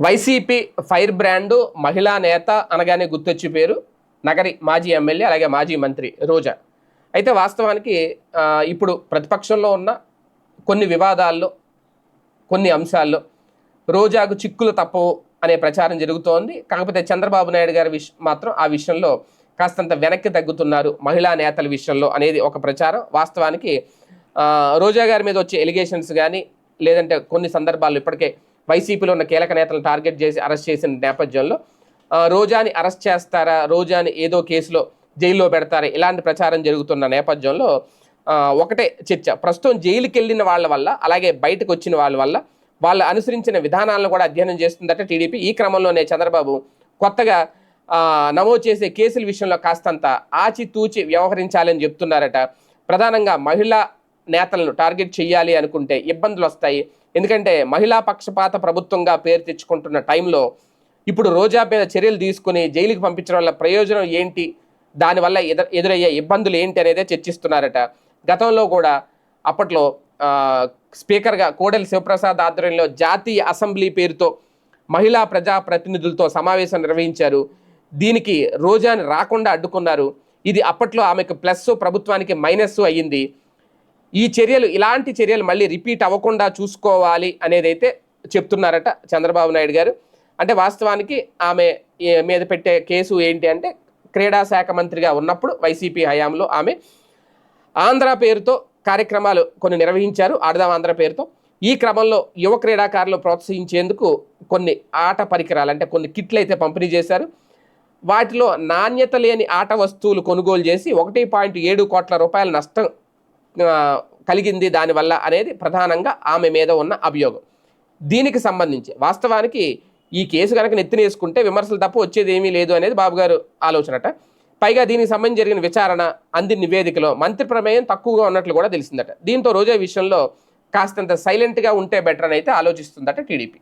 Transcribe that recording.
YCP fire brand మహిళా నేత అనగానే గుర్తొచ్చి పేరు. నగరి మాజీ ఎమ్మెల్యే అలాగే మాజీ మంత్రి రోజా. అయితే వాస్తవానికి ఇప్పుడు ప్రతిపక్షంలో ఉన్న కొన్ని వివాదాల్లో కొన్ని అంశాల్లో రోజాకు చిక్కులు తప్పవు అనే ప్రచారం జరుగుతోంది. కాకపోతే చంద్రబాబు నాయుడు గారి విష మాత్రం ఆ విషయంలో కాస్తంత వెనక్కి తగ్గుతున్నారు మహిళా నేతల విషయంలో అనేది ఒక ప్రచారం. వాస్తవానికి రోజా గారి మీద వచ్చే ఎలిగేషన్స్ కానీ లేదంటే కొన్ని సందర్భాల్లో ఇప్పటికే వైసీపీలో ఉన్న కీలక నేతలను టార్గెట్ చేసి అరెస్ట్ చేసిన నేపథ్యంలో రోజాని అరెస్ట్ చేస్తారా రోజాని ఏదో కేసులో జైల్లో పెడతారా ఇలాంటి ప్రచారం జరుగుతున్న నేపథ్యంలో ఒకటే చర్చ. ప్రస్తుతం జైలుకి వెళ్ళిన వాళ్ళ వల్ల అలాగే బయటకు వచ్చిన వాళ్ళ వల్ల వాళ్ళు అనుసరించిన విధానాలను కూడా అధ్యయనం చేస్తుందట టీడీపీ. ఈ క్రమంలోనే చంద్రబాబు కొత్తగా నమోదు చేసే కేసుల విషయంలో కాస్తంత ఆచితూచి వ్యవహరించాలని చెప్తున్నారట. ప్రధానంగా మహిళా నేతలను టార్గెట్ చేయాలి అనుకుంటే ఇబ్బందులు వస్తాయి. ఎందుకంటే మహిళా పక్షపాత ప్రభుత్వంగా పేరు తెచ్చుకుంటున్న టైంలో ఇప్పుడు రోజా మీద చర్యలు తీసుకుని జైలుకి పంపించడం వల్ల ప్రయోజనం ఏంటి? దానివల్ల ఎదుర ఎదురయ్యే ఇబ్బందులు ఏంటి అనేదే చర్చిస్తున్నారట. గతంలో కూడా అప్పట్లో స్పీకర్గా కోడెల శివప్రసాద్ ఆధ్వర్యంలో జాతీయ అసెంబ్లీ పేరుతో మహిళా ప్రజా ప్రతినిధులతో సమావేశం నిర్వహించారు. దీనికి రోజాని రాకుండా అడ్డుకున్నారు. ఇది అప్పట్లో ఆమెకు ప్లస్ ప్రభుత్వానికి మైనస్ అయ్యింది. ఈ చర్యలు ఇలాంటి చర్యలు మళ్ళీ రిపీట్ అవ్వకుండా చూసుకోవాలి అనేది అయితే చెప్తున్నారట చంద్రబాబు నాయుడు గారు. అంటే వాస్తవానికి ఆమె మీద పెట్టే కేసు ఏంటి అంటే క్రీడా శాఖ మంత్రిగా ఉన్నప్పుడు వైసీపీ హయాంలో ఆమె ఆంధ్ర పేరుతో కార్యక్రమాలు కొన్ని నిర్వహించారు ఆడదాం ఆంధ్ర పేరుతో. ఈ క్రమంలో యువ క్రీడాకారులు ప్రోత్సహించేందుకు కొన్ని ఆట పరికరాలు అంటే కొన్ని కిట్లు అయితే పంపిణీ చేశారు. వాటిలో నాణ్యత లేని ఆట వస్తువులు కొనుగోలు చేసి ఒకటి పాయింట్ ఏడు కోట్ల రూపాయల నష్టం కలిగింది దానివల్ల అనేది ప్రధానంగా ఆమె మీద ఉన్న అభియోగం. దీనికి సంబంధించి వాస్తవానికి ఈ కేసు కనుక నెత్తినేసుకుంటే విమర్శలు తప్ప వచ్చేది ఏమీ లేదు అనేది బాబు గారు ఆలోచనట. పైగా దీనికి సంబంధించి జరిగిన విచారణ అంది నివేదికలో మంత్రి ప్రమేయం తక్కువగా ఉన్నట్లు కూడా తెలిసిందట. దీంతో రోజా విషయంలో కాస్తంత సైలెంట్గా ఉంటే బెటర్ అని అయితే ఆలోచిస్తుందట టీడీపీ.